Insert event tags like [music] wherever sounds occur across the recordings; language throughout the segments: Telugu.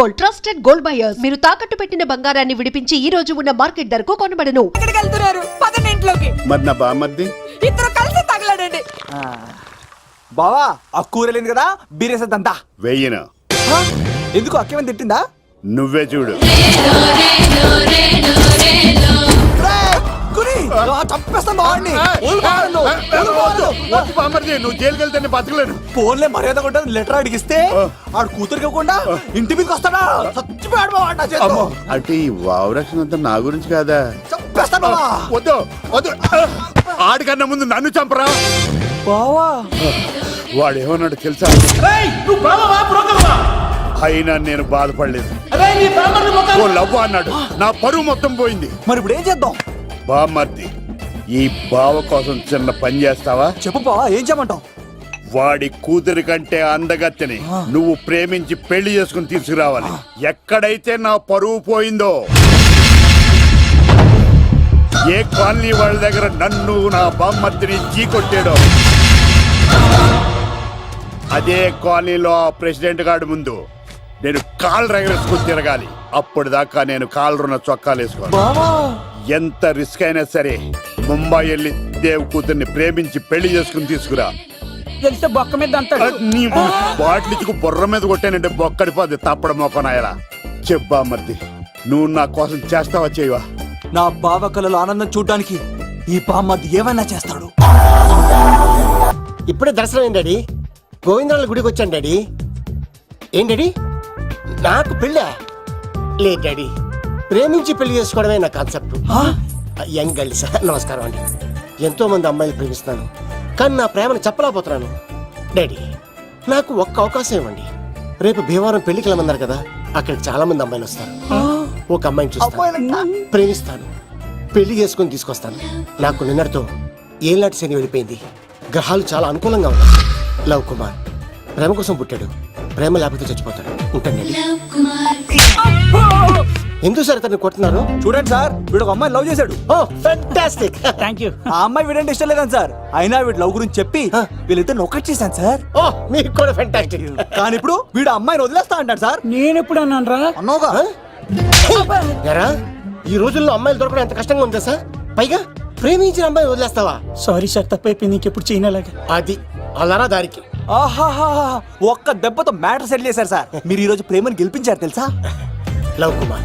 Gold trusted gold buyers. మీరు తాకట్టు పెట్టిన బంగారాన్ని విడిపించి ఈ రోజు ఉన్న మార్కెట్ ధరకు కొనబడను. ఎక్కడికి వెళ్తున్నారు పదండి ఇంట్లోకి. మరి నా బామ్మర్ది? ఇద్దరు కలిసి తగలడండి. బావా ఆ కూర లేదు కదా బీరేసేద్దంతా వెయ్యను. ఎందుకు అక్కేమని తిట్టిందా? నువ్వే చూడు. గురి చంపేస్తాం బావాడిని వద్దు బామ్మర్ది నువ్వు జైలుకి వెళ్తే నేను బతకలేను. ఫోన్లే మర్యాద కొట్టా లెటర్ అడిగిస్తే ఆడు కూతురికి ఇవ్వకుండా ఇంటి మీదకి వస్తాడా? చచ్చిపోయాడు చేతిలో. అమ్మో. అంటే ఈ వావరక్షణ అంతా నా గురించి కాదా? చంపేస్తాను బావా వద్దు వద్దు. ఆడికన్నా ముందు నన్ను చంపరా? బావా. వాడు ఏమన్నాడు తెలుసా? అయినా నేను బాధపడలేదు. ఓ లవ్వ అన్నాడు. నా పరువు మొత్తం పోయింది. మరి ఇప్పుడు ఏం చేద్దాం? బామ్మర్ది ఈ బావ కోసం చిన్న పని చేస్తావా? చెప్పు బావా ఏం చేయమంటావు? వాడి కూతురి కంటే అందగత్తెని నువ్వు ప్రేమించి పెళ్ళి చేసుకుని తీసుకురావాలి. ఎక్కడైతే నా పరువు పోయిందో ఏ కాలనీ వాళ్ళ దగ్గర నన్ను నా బామ్మర్తిని చీకొట్టాడో అదే కాలనీలో ఆ ప్రెసిడెంట్ గారి ముందు నేను కాలు రగరేసుకుని తిరగాలి. అప్పుడు దాకా నేను కాళ్ళున్న చొక్కాలు వేసుకోను బావా! ఎంత రిస్క్ అయినా సరే ముంబై వెళ్ళి దేవ్ కూతుర్ని ప్రేమించి పెళ్ళి చేసుకుని తీసుకురా. తెలిస్తే బొక్క మీద అంటాడు. నీ బాటిల్ ఇచ్చుకు బుర్ర మీద కొట్టానంటే బొక్కడిపోద్ది తప్పడం మొక్కనాయలా చెప్పా మర్ది నువ్వు నా కోసం చేస్తావా చేయవా? నా బావ కళలో ఆనందం చూడడానికి ఈ బామ్మది ఏమైనా చేస్తాడు? ఇప్పుడే దర్శనం డాడీ. గోవిందరాల గుడికి వచ్చాను డాడీ. ఏం డాడీ? నాకు పెళ్ళా? లేదు డాడీ. ప్రేమించి పెళ్ళి చేసుకోవడమే నా కాన్సెప్ట్. యంగ్ గర్ల్స్ నమస్కారం అండి. ఎంతో మంది అమ్మాయిలు ప్రేమిస్తున్నాను. కానీ నా ప్రేమను చెప్పలేకపోతున్నాను. డాడీ నాకు ఒక్క అవకాశం ఇవ్వండి. రేపు భీమవరం పెళ్ళికి వెళ్ళమన్నారు కదా అక్కడికి చాలా మంది అమ్మాయిలు వస్తారు. ఒక అమ్మాయిని చూస్తాను. ప్రేమిస్తాను. పెళ్ళి చేసుకుని తీసుకొస్తాను. నాకు నిన్నటితో ఏళ్ళనాటి శని వెళ్ళిపోయింది. గ్రహాలు చాలా అనుకూలంగా ఉన్నాయి. లవ్ కుమార్ ప్రేమ కోసం పుట్టాడు. ప్రేమ లేకపోతే చచ్చిపోతాడు. ఉంటానండి ఎందుకు సార్ అతన్ని కొట్టున్నారు చూడండి సార్ వీడు ఒక అమ్మాయి లవ్ చేశాడు. ఓ ఫెంటాస్టిక్ థ్యాంక్ యూ ఆ అమ్మాయి వీడంటే ఇష్టం లేదని సార్. అయినా వీడు లవ్ గురించి చెప్పి వీళ్ళిద్దరు ఒకటి చేశాను సార్. ఓ మీకు కూడా ఫెంటాస్టిక్ కానీ ఇప్పుడు వీడు అమ్మాయిని వదిలేస్తా అంటాడు సార్. నేను ఎప్పుడు అన్నాను రా? అన్నోగా? ఎరా ఈ రోజుల్లో అమ్మాయిలు దొరకడం ఎంత కష్టంగా ఉందా సార్ పైగా ప్రేమించిన అమ్మాయి వదిలేస్తావా? సారీ సార్ తప్పైపోయింది. ఇంకెప్పుడు చేయనలాగా అది అలారా దారికి. ఆహాహా ఒక్క దెబ్బతో మ్యాటర్ సెటిల్ చేశారు సార్. మీరు ఈ రోజు ప్రేమను గెలిపించారు తెలుసా? లవ్ కుమార్.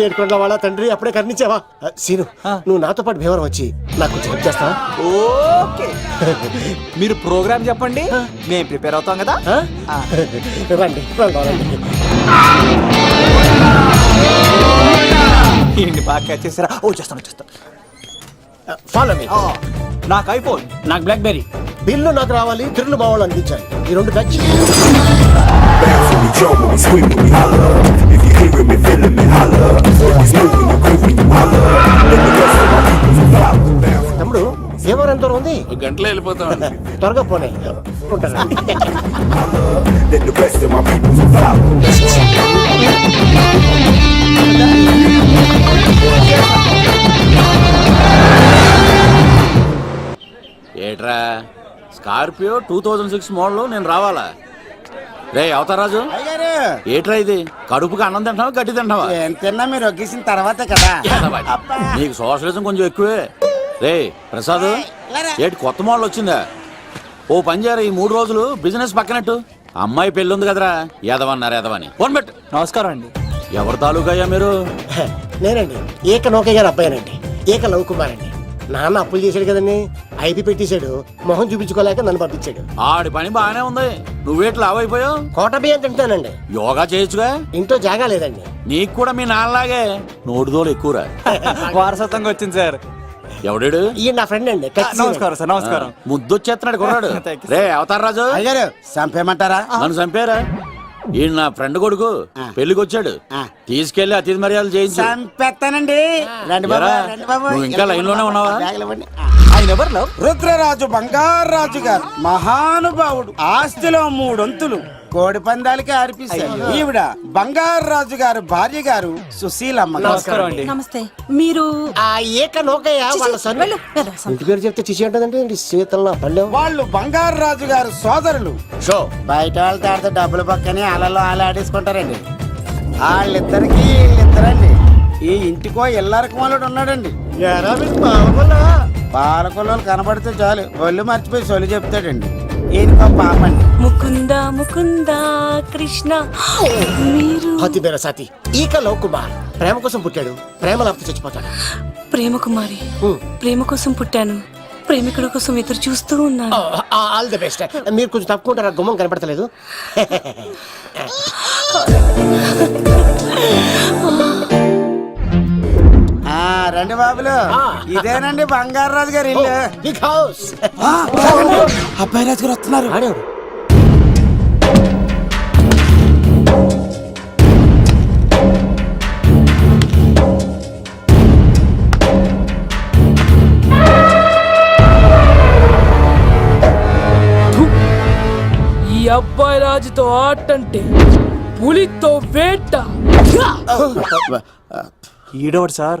ఏడుకొండ వాళ్ళ తండ్రి అప్పుడే కర్ణించావా? సీను నువ్వు నాతో పాటు భీవరం వచ్చి నాకు కొంచెం హెల్ప్ చేస్తావా? ఓకే. [laughs] మీరు ప్రోగ్రామ్ చెప్పండి. నేను ప్రిపేర్ అవుతాం కదా. [laughs] రండి రండి ఏంటి బాగా catch చేశారా? ఓ చేస్తాను చేస్తాను. ఫాలో మీ నాకు ఐఫోన్ నాకు బ్లాక్ బెర్రీ బిల్లు నాకు రావాలి తిరులు మా వాళ్ళు అందించాలి. ఈ రెండు batch Hearing me, feeling me, holler. Move, when you groove, when you holler. Let the rest of my people follow. Bounce. తమ్ముడు భీమవరం ఎంత ఉంది గంటలో వెళ్ళిపోతాం త్వరగా పోనీ ఉంటాను Let the rest of my people follow. ఏట్రా Scorpio two thousand six model నేను రావాలా రే అవతారాజు ఏట్రా ఇది? కడుపుకి అన్నం తింటావా గడ్డి తింటావా తిన్నా మీరు ఒగ్గేసిన తర్వాతే కదా? నీకు సోషలిజం కొంచెం ఎక్కువే. రే ప్రసాద్ ఏటి కొత్త మోడల్ వచ్చిందా? ఓ పని చేయరా ఈ మూడు రోజులు బిజినెస్ పక్కనట్టు. అమ్మాయి పెళ్ళి ఉంది కదరా ఎదవన్నారు ఎదవని ఫోన్ పెట్టు. నమస్కారం అండి. ఎవరి తాలూకయ్యా మీరు? నేనండి. ఏక నౌకే గారు అబ్బాయినండి. ఏక లవ్ కుమార్ అండి నాన్న అప్పులు చేశాడు కదండి. ఐపీ పెట్టేశాడు. మొహం చూపించుకోలేక నన్ను పంపించాడు. ఆడి పని బాగానే ఉంది. నువ్వేట్లు లావైపోయావు కోట బియ్యం తింటానండి యోగా చేయొచ్చుగా? ఇంట్లో జాగా లేదండి. నీకు కూడా మీ నాన్నలాగే? నోటిదోలు ఎక్కువరా? [laughs] వారసత్వంగా వచ్చింది సార్. ఎవడాడు? ఈయన నా ఫ్రెండ్ అండి నమస్కారం సార్ నమస్కారం. ముద్దొచ్చేస్తున్నాడు [laughs] you, రే అవతార్ రాజు. అయ్యారు చంపేయమంటారా? నన్ను చంపారా? ఈయన నా ఫ్రెండ్ కొడుకు పెళ్ళికి వచ్చాడు తీసుకెళ్ళి అతిథి మర్యాదలు చేయించు. చంపేస్తానండి. రండి బాబు ఎరా, రండి బాబు. నువ్వు ఇంకా లైన్లోనే ఉన్నావా? బ్యాగులు ఇవ్వండి. ఆయన ఎవరు లవ్ రుద్రరాజు బంగారాజు గారు మహానుభావుడు ఆస్తిలో మూడొంతులు. కోడి పందాలకి అర్పిస్తారు ఈవిడ బంగారాజు గారు భార్య గారు సుశీలమ్మ. నమస్కారం అండి. నమస్తే. మీరు ఆ ఏక నౌకయ్య వాళ్ళ సన్ వెళ్ళు, వెళ్ళు, సన్. ఇంటి పేరు చెప్తే చిచి ఉంటుందంటే శీతల పల్లెం? వాళ్ళు బంగారాజు గారు సోదరులు. షో బయట వాళ్ళతో ఆడితే డబ్బులు పక్కనే అలలో అలా ఆడేసుకుంటారండి. వాళ్ళిద్దరికి వీళ్ళిద్దరండి. ఈ ఇంటికో ఇల్లరకం వాళ్ళడు ఉన్నాడండి. పాలకొల్లు? కనబడితే చాలు. ఒళ్ళు మర్చిపోయి సొలి చెప్తాడండి. ఈయనకో పాపండి ముకుంద ముకుంద కృష్ణ. మీరు? హతి సాతి. ఈక లవ్ కుమార్. ప్రేమ కోసం పుట్టాడు. ప్రేమ లేకపోతే చచ్చిపోతాడు? ప్రేమ కుమారి. ప్రేమ కోసం పుట్టాను. ప్రేమికుల కోసం ఎదురు చూస్తూ ఉన్నాను. All the best. మీరు కొంచెం తప్పుకుంటారా గుమ్మం కనపడతలేదు. రండి బాబులు. ఇదేనండి బంగారాజు గారి ఇల్లు. అబ్బాయి రాజు గారు వస్తున్నారు. ఈ అబ్బాయి రాజుతో ఆట అంటే పులితో వేట. ఈడోడు సార్?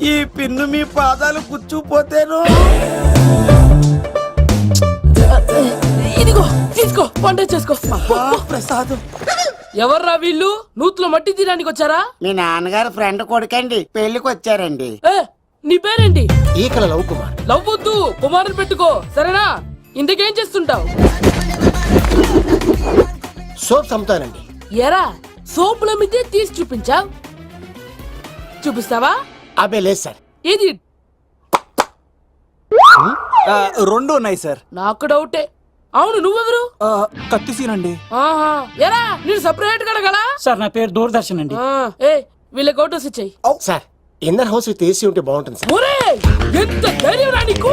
ఈ పిన్ను మీ పాదాలు కూర్చుపోతేను ఇదిగో తీసుకో వంట చేసుకో. ప్రసాదం. ఎవర్రా వీళ్ళు? నూతులో మట్టి తీయడానికి వచ్చారా? మీ నాన్నగారు ఫ్రెండ్ కొడుకండి పెళ్ళికి వచ్చారండి. ఏ నీ పేరేంటి? ఈకల లవ్ కుమార్. లవ్వొద్దు కుమారుని పెట్టుకో సరేనా? ఇంతకేం చేస్తుంటావు? సోప్స్ అమ్ముతానండి ఎరా సోపుల మీదే తీసి చూపించావు. చూపిస్తావా? అబ్బే లేదు సార్. ఏది? ఆ, రెండు ఉన్నాయి సార్. నాకు డౌటే. అవును నువ్వెవరు? ఆ, కత్తి సీన్ అండి. ఆహా. ఎరా నేను సపరేట్ కడగలా సార్ నా పేరు దూరదర్శన్ అండి. ఏ వీళ్ళ ఫోటోస్ ఇచ్చాయి. Sir inner house with AC ఉంటే బాగుంటుంది సార్. ఒరే ఎంత ధైర్యం రా నీకు!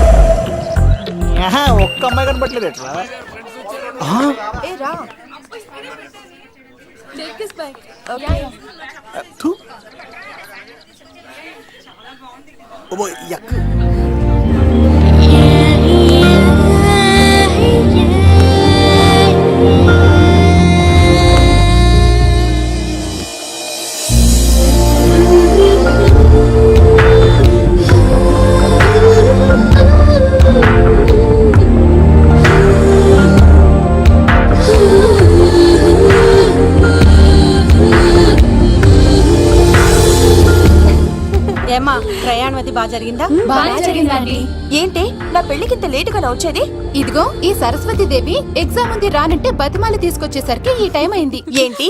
ఆహా, ఒక్క అమ్మాయి కనపట్లేదు ఎట్లా? థు. ఓ, యక్. ఏమా వచ్చేది? ఇదిగో ఈ సరస్వతి దేవి ఎగ్జామ్ ఉంది రానంటే బతిమాల తీసుకొచ్చేసరికి ఈ టైం అయింది. ఏంటి?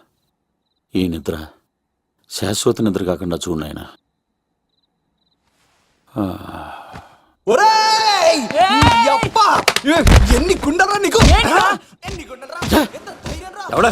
ఈ నిద్ర శాశ్వత నిద్ర కాకుండా చూడు ఒరేయ్! ఈ అబ్బా! ఏ, ఎన్ని గుండెరా నీకు? ఎన్ని గుండెరా ఎవడా?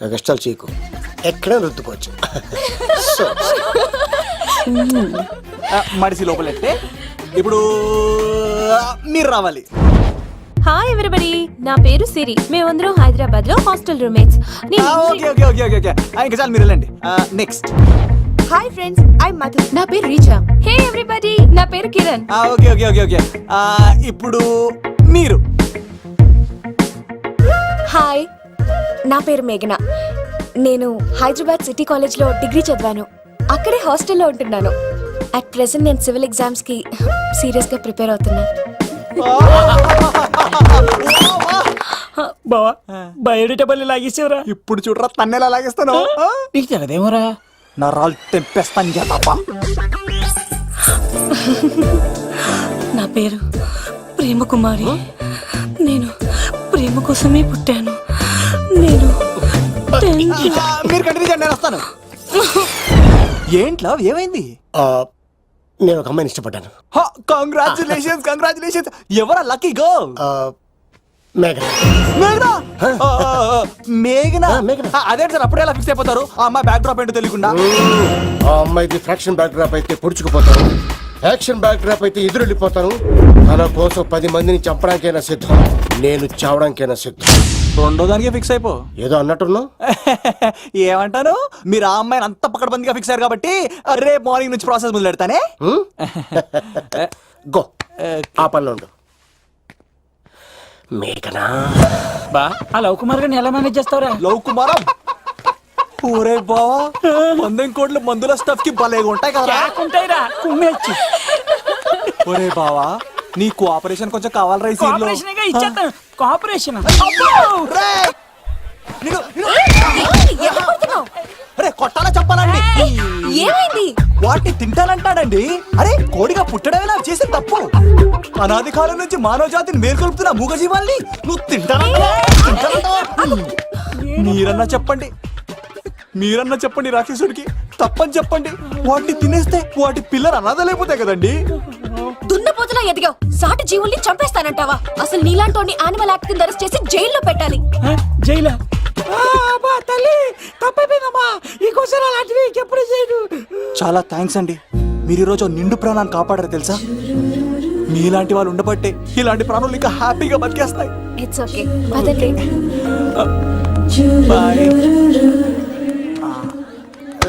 నాకు ఇష్టాలు చేయకు. ఎక్కడ రుద్దుకోవచ్చు. సో, మడిసి లోపలెట్టే. ఇప్పుడు మీరు రావాలి. హాయ్ ఎవరిబడి నా పేరు సిరి. మేమందరం హైదరాబాద్లో hostel roommates. Okay okay okay okay okay. ఆ, ఇంకా చాలు మీరు వెళ్ళండి. Next hi friends I Madhu నా పేరు రీచా. హే ఎవ్రీబడి నా పేరు Kiran. Okay okay okay okay. ఇప్పుడు మీరు. హాయ్ నా పేరు మేఘన. నేను హైదరాబాద్ సిటీ కాలేజ్లో డిగ్రీ చదివాను. అక్కడే హాస్టల్లో ఉంటున్నాను. అట్ ప్రెసెంట్ నేను సివిల్ ఎగ్జామ్స్కి సీరియస్గా ప్రిపేర్ అవుతున్నాను బావా బయోడేటా లాగేసేవరా? ఇప్పుడు చూడరా తన్నేలా లాగేస్తాను? నీకు తెలదేమోరా? నా రాళ్ళు తెంపేస్తాను తప్ప నా పేరు ప్రేమ కుమారి. నేను ప్రేమ కోసమే పుట్టాను. నేను మీరు కంటిన్యూ చేయండి నేను వస్తాను. ఏంట్లో ఏమైంది? ఆ, నేను ఒక అమ్మాయిని ఇష్టపడ్డాను. కంగ్రాచులేషన్స్ కంగ్రాచులేషన్స్ ఎవరా లక్కీ ఆ, మేఘన. అదేంటి సార్ అప్పుడే ఎలా ఫిక్స్ అయిపోతారు. ఆ అమ్మాయి బ్యాక్ డ్రాప్ ఏంటో తెలియకుండా. ఆ అమ్మాయిది ఫ్రాక్షన్ బ్యాక్ డ్రాప్ అయితే పొడుచుకుపోతాను యాక్షన్ బ్యాక్ డ్రాప్ అయితే ఎదురెళ్ళిపోతాను తన కోసం పది మందిని చంపడానికైనా సిద్ధం. నేను చావడానికైనా సిద్ధం. రెండో దానికి ఫిక్స్ అయిపో. ఏదో అన్నట్టున్నావు? [laughs] ఏమంటాను? మీరు ఆ అమ్మాయిని అంత పక్కడబందిగా ఫిక్స్ అయ్యారు కాబట్టి రేపు మార్నింగ్ నుంచి ప్రాసెస్ మొదలు పెడతానే గో ఆ పనిలో ఉండు. మేఘనా? బా ఆ లవ్ కుమార్ గారిని ఎలా మేనేజ్ చేస్తావురా? లవ్ కుమారం? ఊరే బావా మందెం కోట్లు మందుల స్టఫ్కి భలేగా ఉంటాయి కదా ఉంటాయిరా కుమ్మేచ్చి. ఒరే బావా నీ కోఆపరేషన్ కొంచెం కావాలరా ఈ సీన్లో కోఆపరేషన్ ఇచ్చేస్తాను. కోఆపరేషన్ రేయ్! నిన్ను- నిన్ను- అరే కొట్టాలా చెప్పాలండి ఏమైంది? వాటిని తింటానంటాడండి? అరే కోడిగా పుట్టడమే నాకు చేసిన తప్పు. అనాది కాలం నుంచి మానవ జాతిని మేల్కొల్పుతున్న మూగజీవాల్ని నువ్వు తింటానంటావా? తింటానంటావా? మీరన్నా చెప్పండి. మీరన్నా చెప్పండి రాక్షసుడికి తప్పని చెప్పండి. వాటిని తినేస్తే వాటి పిల్లలు అనాథలైపోతాయి కదండి. దున్నపోతులా ఎదిగావు. సాటి జీవుల్ని చంపేస్తానంటావా? అసలు నీలాంటి యానిమల్ యాక్ట్ కింద అరెస్ట్ చేసి జైల్లో పెట్టాలి. జైలా? తల్లి తప్పైపోయిందమ్మా. ఇంకోసారి అలాంటివి ఇంకెప్పుడు చేయడు. చాలా థ్యాంక్స్ అండి. మీరు ఈరోజు నిండు ప్రాణాన్ని కాపాడారు తెలుసా? మీలాంటి వాళ్ళు ఉండబట్టే ఇలాంటి ప్రాణులు ఇంకా హ్యాపీగా బతికేస్తాయి. ఇట్స్ ఓకే పదండి. బాయ్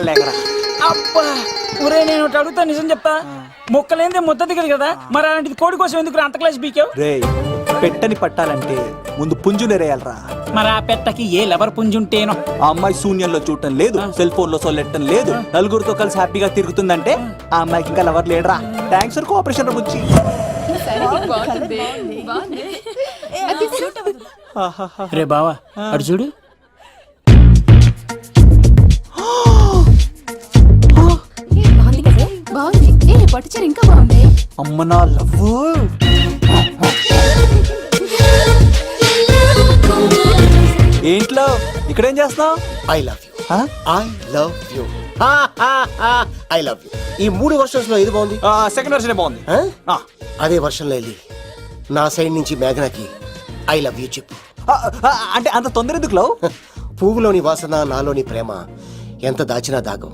లేకరా. అబ్బా! ఒరే నేను ఒకటి అడుగుతా నిజం చెప్తా? మొక్కలేందే ముద్ద దిగదు కదా? మరి అలాంటిది కోడి కోసం ఎందుకు అంత క్లాస్ బీకావు? రే పెట్టని పట్టాలంటే ముందు పుంజు నెరేయాలరా. మరి ఆ పెట్టకి ఏ లవర్ పుంజుంటేనో? ఆ అమ్మాయి శూన్యంలో చూడటం లేదు సెల్ ఫోన్లో సొల్లెట్టడం లేదు నలుగురితో కలిసి హ్యాపీగా తిరుగుతుందంటే ఆ. అమ్మాయికి ఇంకా లవర్ లేడరా. థ్యాంక్స్ ఫర్ కోఆపరేషన్ గురించి రే బావా అటు చూడు. బాగుంది. ఏ పట్టుచీర ఇంకా బాగుంది. అమ్మ నా లవ్ ఏంట్లో? ఇక్కడేం చేస్తున్నావు? I love you I love you I love you ఈ మూడు వర్షన్స్లో ఏది బాగుంది? సెకండ్ వర్షన్ బాగుంది. అదే వర్షంలో వెళ్ళి నా సైడ్ నుంచి మేఘనాకి ఐ లవ్ యూ చెప్పు. అంటే అంత తొందర ఎందుకు లవ్? పువ్వులోని వాసన నాలోని ప్రేమ ఎంత దాచినా దాగం.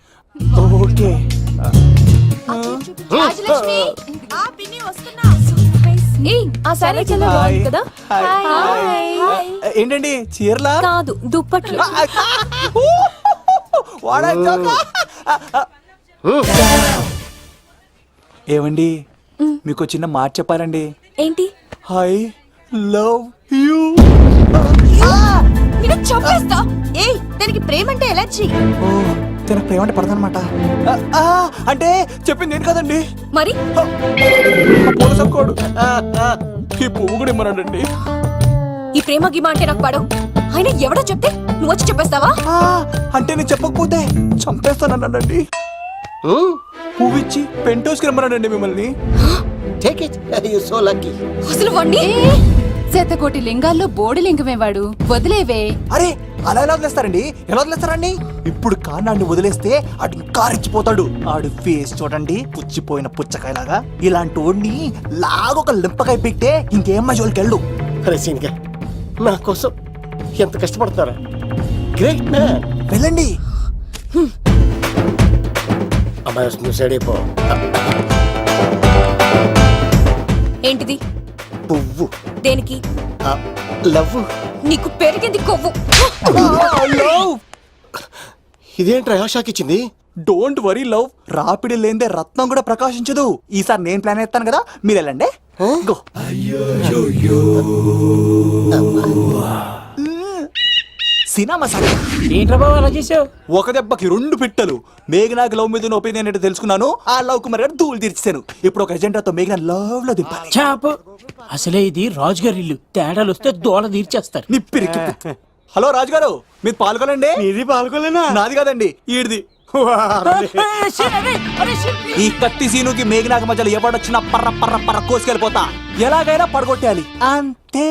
ఓకే. రాజలక్ష్మి ఏయ్, ఆ సారీ చాలా బాగుంది కదా? హాయ్. హాయ్. ఏంటండి చీరలా? కాదు దుప్పట్లు. వాడా జోక? ఏమండి మీకు చిన్న మాట చెప్పారండి ఏంటి? I love you. నిన్ను చంపేస్తా. ఏయ్ దానికి ప్రేమ అంటే ఎలర్జీ ఓ తిన ప్రేమ అంటే పడదనమాట అంటే చెప్పింది ఏంటి కదండి? మరి? ఈ పువ్వు కూడా. ఇమ్మనండి ఈ ప్రేమ గిమ అంటే నాకు పడవు. ఆయన ఎవడో చెప్తే నువ్వు వచ్చి చెప్పేస్తావా? అంటే నేను చెప్పకపోతే చంపేస్తానన్నాడండి. మ్మ్. పువ్వు ఇచ్చి పెంటోస్కి రమ్మన్నాడండి మిమ్మల్ని. Take it. [laughs] You're so lucky. అసలు వండి శతకోటి లింగాల్లో బోడి లింగమే వాడు వదిలేవే. అరే అలా ఎలా వదిలేస్తారండి? ఎలా వదిలేస్తారండి? ఇప్పుడు కాన్నాడిని వదిలేస్తే ఆడు ఇంకా రెచ్చిపోతాడు ఆడు ఫేస్ చూడండి పుచ్చిపోయిన పుచ్చకాయలాగా. ఇలాంటి వాడిని లాగొక లింపకాయ పెట్టే ఇంకేం మజోలికి వెళ్ళు అరే సీన్గా నా కోసం ఎంత కష్టపడతారా? గ్రేట్ మ్యాన్ వెళ్ళండి. అమ్మాయి వస్తుంది సైడ్ అయిపో. ఏంటిది? పువ్వు. దేనికి? లవ్ నీకు పెరిగింది కొవ్వు. ఇదేంట్రా షాక్ ఇచ్చింది? డోంట్ వరీ లవ్ రాపిడి లేదే రత్నం కూడా ప్రకాశించదు. ఈసారి నేను ప్లాన్ ఎత్తాను కదా మీరు వెళ్ళండి. గో సినిమా సార్ ఏంట్రా బావ అలా చేసావు? ఒక దెబ్బకి రెండు పిట్టలు. మేఘనాకి లవ్ మీద ఒపీనియన్ ఏంటో తెలుసుకున్నాను. ఆ లవ్ కుమార్ గారు ధూళి తీర్చాను ఇప్పుడు ఒక ఎజెండాతో మేఘనా లవ్లో దింపాలి. చాపు అసలే ఇది రాజుగారి ఇల్లు. తేడాలు వస్తే దోళ తీర్చేస్తారు. నిప్పిరికి హలో రాజు గారు మీరు పాల్గొనండి. ఇది పాల్గొలేనా నాది కాదండి ఈడిది. ఈ కత్తి సీనుకి మేఘనాకి మధ్యలో ఎవడొచ్చినా పర్ర పర్ర పర్ర కోసుకెళ్ళిపోతా. ఎలాగైనా పడగొట్టాలి అంతే.